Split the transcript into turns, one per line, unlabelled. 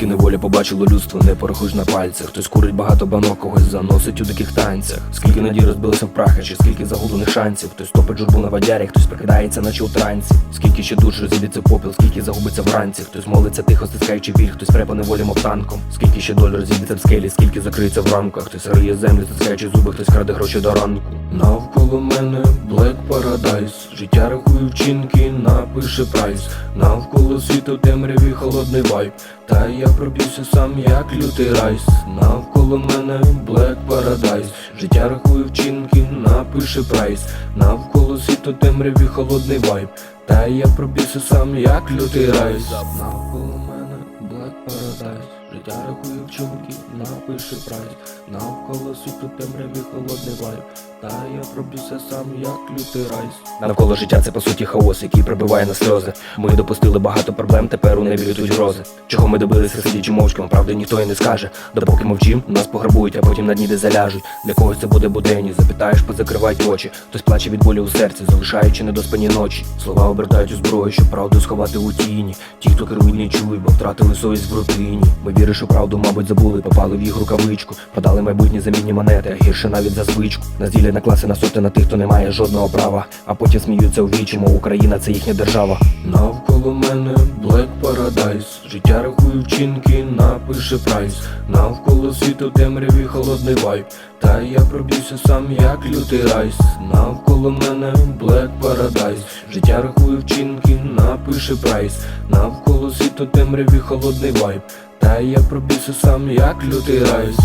Скільки неволі побачило людство, не порахуєш на пальцях. Хтось курить багато банок, когось заносить у диких танцях. Скільки надій розбилося в прахи, чи скільки загублених шансів. Хтось топить журбу на вадярі, хтось прикидається, наче у трансі. Скільки ще душ розіб'ється попіл, скільки загубиться вранці. Хтось молиться тихо, стискаючи біль, хтось препа неволі мов танком. Скільки ще доль розіб'ється в скелі, скільки закриється в рамках. Хтось риє землю, стискаючи зуби, хтось краде гроші до ранку. Навколо мене Black Paradise Життя рахую вчинки, напише прайс Навколо світу темряві холодний вайб Та я проб'юся сам як лютий райс. Навколо мене Black Paradise. Життя рахує вчинки, напише прайс. Навколо світу темряві холодний вайб. Та я проб'юся сам як лютий райс. Навколо мене Black Paradise Життя рахую вчинки, напише прайс. Навколо світу темряві холодний вайб. Та я проб'юся сам як лютий райс. Навколо життя це по суті хаос, який пробиває на сльози. Ми допустили багато проблем, тепер у небі лютуть грози. Чого ми добилися сидячи мовчки, правди ніхто і не скаже. Допоки мовчим, нас пограбують, а потім на дні де заляжуть. Для когось це буде буденні, запитаєш, позакривають очі. Хтось плаче від болі у серці, залишаючи недоспані ночі. Слова обертають у зброю, щоб правду сховати у тіні. Ті, хто керують, не чують, бо втратили совість в рутині. Ми віри, що правду, мабуть, забули, попали в їх рукавичку. Продали майбутні замінні монети, а гірше навіть за звичку. Нас ділять на класи на соти на тих, хто не має жодного права. А потім сміються у вічі, мов Україна це їхня держава. Навколо мене Black Paradise. Життя рахую вчинки, напише прайс. Навколо світу темряві холодний вайб. Та я проб'юся сам як лютий райс. Навколо мене Black Paradise. Життя рахую вчинки, напише прайс. Навколо світу темряві холодний вайб Та я пробіжу сам як лютий райс